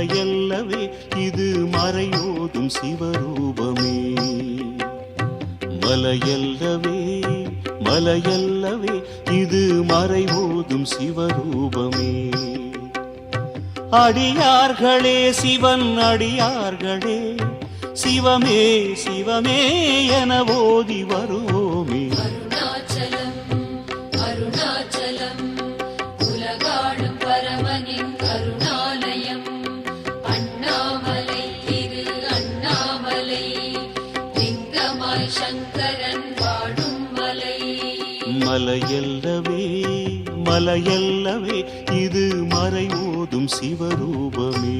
மறையல்லவே இது மறையோதும் சிவரூபமே. மலையல்லவே மலையல்லவே இது மறைவோதும் சிவரூபமே. அடியார்களே சிவன் அடியார்களே சிவமே சிவமே என ஓதி வருவோமே. அருணாச்சலம் அருணாச்சலம் உலகாளும் பரமனின் கருணாலயம் மலையல்லவே மலையல்லவே இது மறை ஓதும் சிவரூபமே.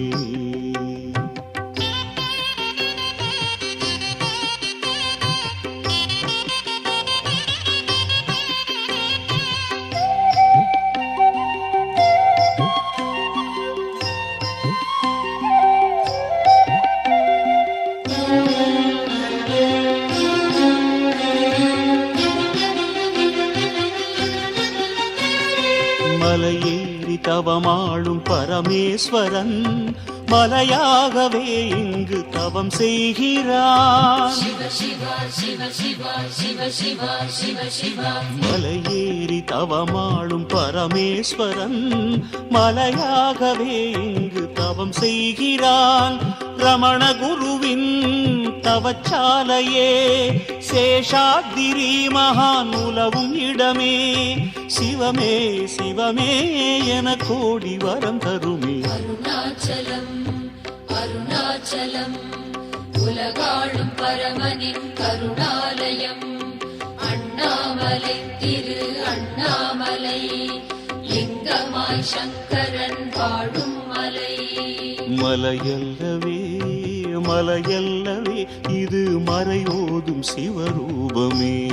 தவமாளும் பரமேஸ்வரன். மலையாகவே இங்கு தவம் சிவா மலையேறி தவமாளும் பரமேஸ்வரன் மலையாகவே இங்கு தவம் செய்கிறான். ரமண குருவின் தவச்சாலையே சேஷாத்திரி மகான் உலவும் இடமே. சிவமே சிவமே என கோடி வரம் தருமே. அருணாச்சலம் அருணாச்சலம் உலகாளும் பரமனின் கருணாலயம். அண்ணாமலை திரு அண்ணாமலை. லிங்கமாய் சங்கரன் வாழும் மலை. மலையல்லவே மலையல்லவே இது மறையோதும் சிவரூபமே.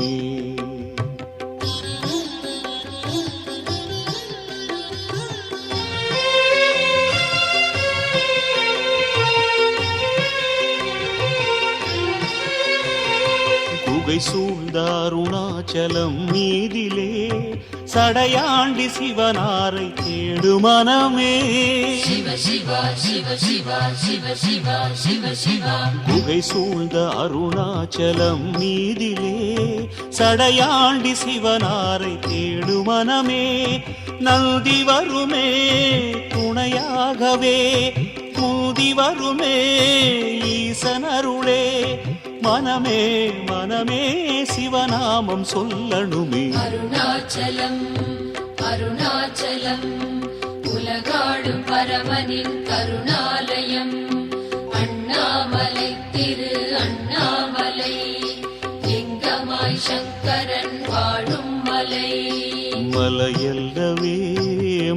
குகை சூழ்ந்த அருணாச்சலம் மீதிலே. சடையாண்டி சிவனாரை தேடு மனமே. சிவ சிவா சிவ சிவா சிவ சிவா சிவ சிவா. குகை சூழ்ந்த அருணாச்சலம் மீதிலே. சடையாண்டி சிவனாரை தேடு மனமே. நந்தி வருமே துணையாகவே. மூதி வருமே ஈசனருளே. மனமே மனமே சிவநாமம் சொல்லணுமே. அருணாச்சலம் அருணாச்சலம் உலகாளும் பரமனின் கருணாலயம். அண்ணாமலை திரு அண்ணாமலை லிங்கமாய் சங்கரன் வாழும் மலை. மலையல்லவே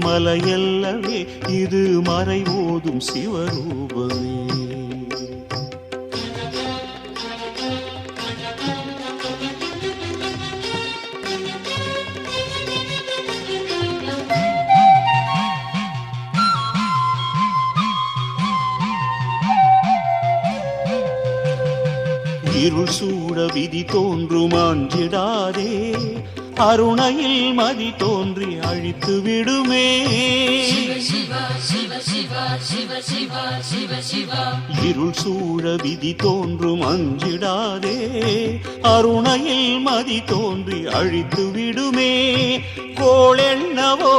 மலையல்லவே இது மறைவோதும் சிவரூபமே. இருள் சூட விதி தோன்றும் அஞ்சிடாதே அருணையில் மதி தோன்றி அழித்து விடுமே. இருள் சூழ விதி தோன்றும் அஞ்சிடாதே. அருணையில் மதி தோன்றி அழித்து விடுமே. கோளெண்ணவோ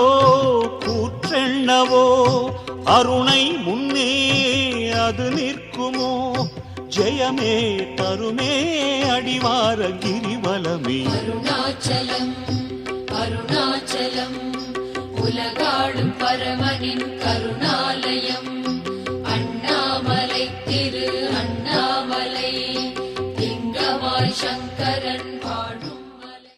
கூற்றெண்ணவோ அருணை முன் ஜெயமே தருமே அடிவார கிரிவலமே. அருணாச்சலம் அருணாச்சலம் உலகாடும் பரமனின் கருணா